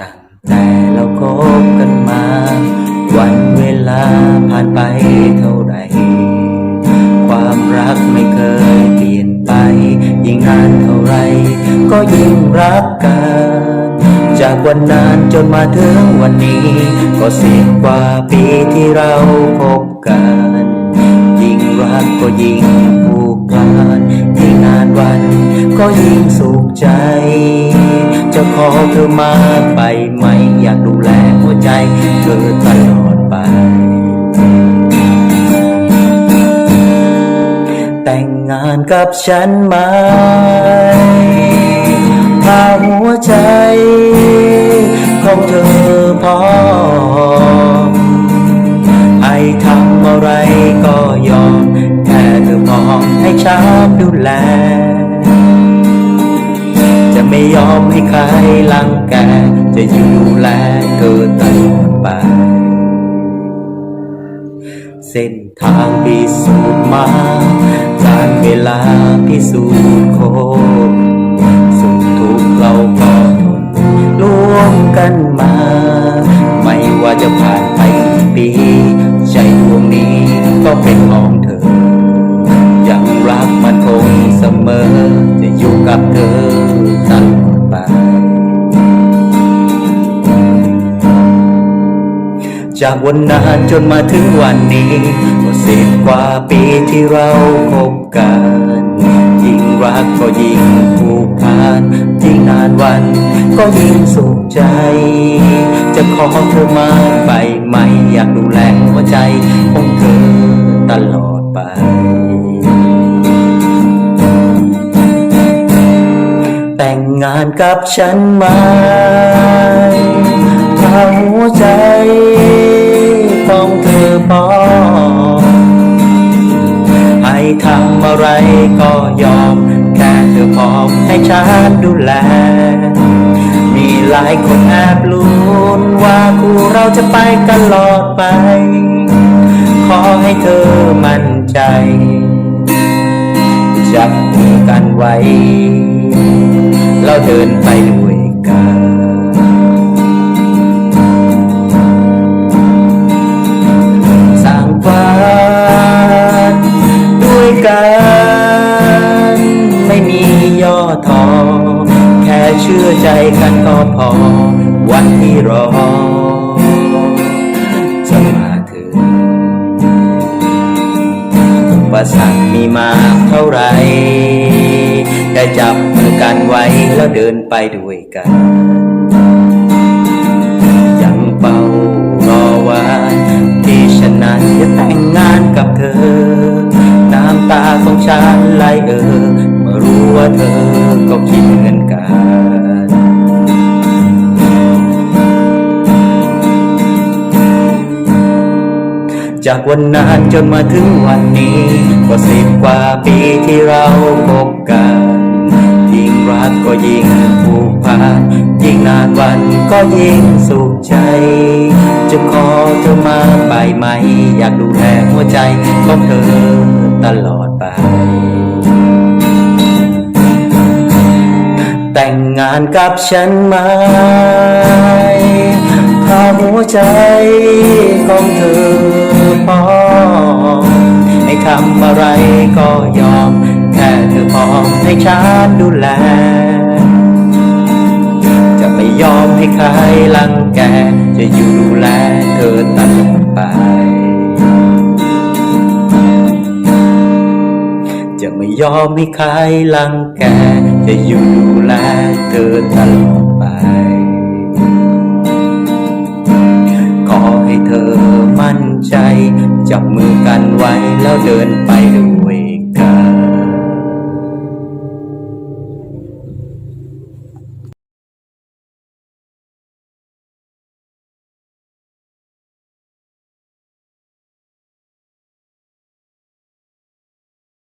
ตั้งแต่เราคบกันมา วันเวลาผ่านไปเท่าไร ความรักไม่เคยเปลี่ยนไป ยิ่งนานเท่าไร ก็ยิ่งรักกัน จากวันนั้นจนมาถึงวันนี้ ก็สิบกว่าปีที่เราพบกัน ยิ่งรักก็ยิ่งผูกพันยิ่งนานวันก็ยิ่งสุขใจ จะขอเธอมาไปไหม อยากดูแลหัวใจเธอตลอดไป แต่งงานกับฉันไหมพาหัวใจของเธอพร้อ ไม่ยอมให้ใครลังแก จะอยู่ดูแลเธอตลอดไป เส้นทางพิสูจน์มา การเวลาพิสูจน์คนสุขทุกข์เราก็ทนร่วมกันมา ไม่ว่าจะผ่านไปกี่ปีใจดวงนี้ก็เป็นของเธอ ยังรักมันคงเสมอ จะอยู่กับเธอ จากวันนั้นจนมาถึงวันนี้ก็สิบกว่าปีที่เราพบกัน ยิ่งรักก็ยิ่งผูกพันยิ่งนานวันก็ยิ่งสุขใจ จะขอเธอมาไปไหมอยากดูแลหัวใจของเธอตลอดไปแต่งงานกับฉันไหมถ้ ก็ยอม แค่เธอพร้อมให้ฉันดูแล มีหลายคนแอบลุ้นว่าคู่เราจะไปกันตลอดไป ขอให้เธอมั่นใจจับมือกันไว้ เราเดินไปด้วย ชื่อใจกันก็พอ วันที่รอจะมาถึงอุปสรรคมีมากเท่าไรได้จับมือกันไว้แล้วเดินไปด้วยกัน ยังเป่ารอวันที่ฉันนั้นจะแต่งงานกับเธอ น้ำตาของฉันไหลเออเมื่อรู้ว่าเธอ จากวันนั้นจนมาถึงวันนี้ก็สิบกว่าปีที่เราพบกันยิ่งรักก็ยิ่งผูกพันยิ่งนานวันก็ยิ่งสุขใจ จะขอเธอมาไปไหม อยากดูแลหัวใจของเธอตลอดไป แต่งงานกับฉันไหมถ้าหัวใจของเธอ พร้อมให้ทำอะไรก็ยอม แค่เธอพร้อมให้ฉันดูแล จะไม่ยอมให้ใครลังแก จะอยู่ดูแลเธอตลอดไป จะไม่ยอมให้ใครลังแก จะอยู่ดูแลเธอตลอดไป ใจ จับมือกันไว้แล้วเดินไปด้วย